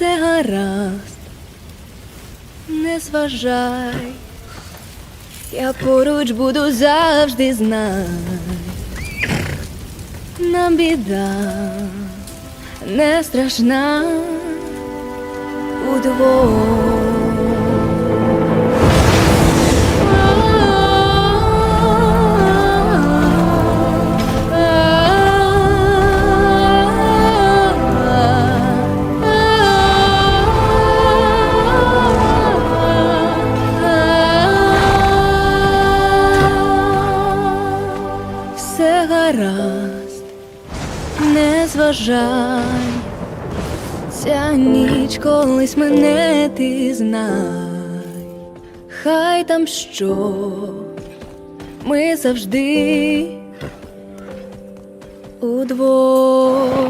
все гаразд, не зважай, я поруч буду завжди знай. Нам біда не страшна удвох. Гаразд, не зважай, ця ніч колись мене ти знай, хай там що, ми завжди удвох.